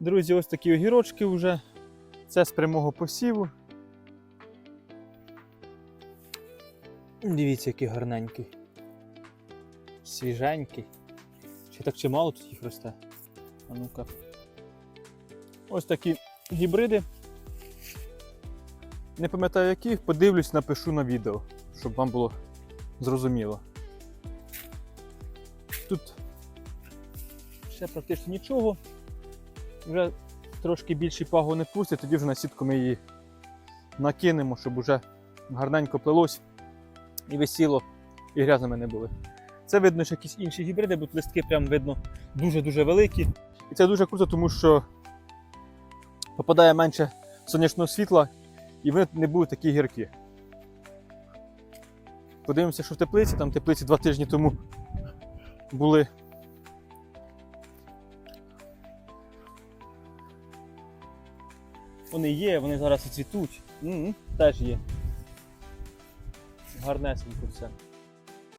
Друзі, ось такі огірочки вже. Це з прямого посіву. Дивіться, який гарненький. Свіженький. Чи так чимало тут їх росте? А ну-ка. Ось такі гібриди. Не пам'ятаю яких, подивлюсь, напишу на відео, щоб вам було зрозуміло. Тут ще практично нічого. Вже трошки більший пагу не пустить, тоді вже на сітку ми її накинемо, щоб уже гарненько плелось і висіло, і грязними не були. Це видно, що якісь інші гібриди, бо листки прям видно дуже-дуже великі. І це дуже круто, тому що попадає менше сонячного світла, і вони не будуть такі гіркі. Подивимося, що в теплиці, там теплиці два тижні тому були. Вони є, вони зараз і цвітуть. М, Теж є. Гарнесенько все.